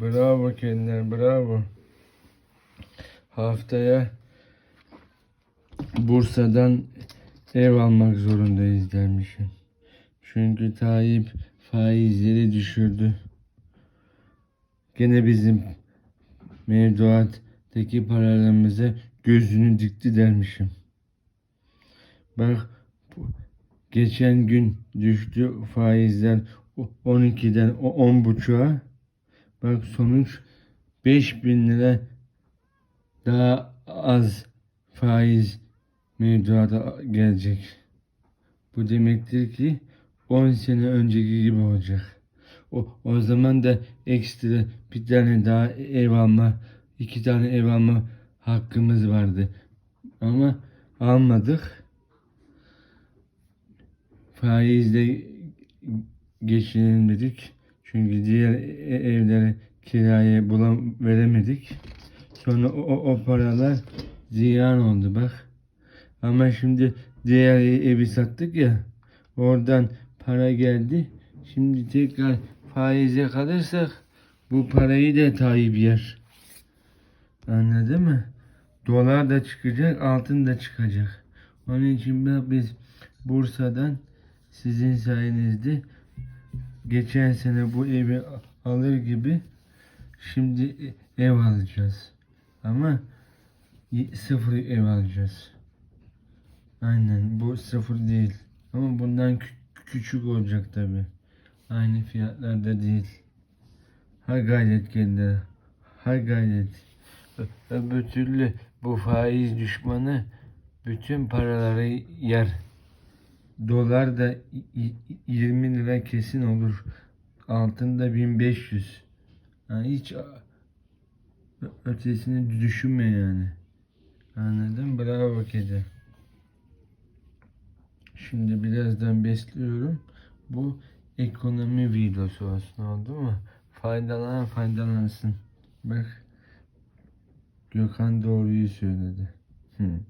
Bravo kendiler, bravo. Haftaya Bursa'dan ev almak zorundayız dermişim. Çünkü Tayyip faizleri düşürdü. Gene bizim mevduattaki paralarımıza gözünü dikti dermişim. Bak geçen gün düştü faizler o- 12'den o 10.5'a. Bak sonuç 5000 lira daha az faiz mevduata gelecek. Bu demektir ki 10 sene önceki gibi olacak. O, o zaman da ekstra bir tane daha ev alma, iki tane ev alma hakkımız vardı. Ama almadık. Faizle geçinelim dedik. Çünkü diğer e- evlere kiraya bulam veremedik. Sonra o, o, paralar ziyan oldu bak. Ama şimdi diğer evi sattık ya. Oradan para geldi. Şimdi tekrar faize kalırsak bu parayı da Tayyip yer. Anladın mı? Dolar da çıkacak, altın da çıkacak. Onun için biz Bursa'dan sizin sayenizde geçen sene bu evi alır gibi şimdi ev alacağız. Ama sıfır ev alacağız. Aynen bu sıfır değil. Ama bundan kü- küçük olacak tabi. Aynı fiyatlarda değil. Ha gayret kendine. Ha gayret. Öbür türlü bu faiz düşmanı bütün paraları yer. Dolar da y- y- 20 lira kesin olur. Altında 1500. Ha, hiç ötesini düşünme yani. Anladın? Bravo kedi. Şimdi birazdan besliyorum. Bu ekonomi videosu olsun oldu mu? Faydalanan faydalansın. Bak Gökhan doğruyu söyledi. Hı.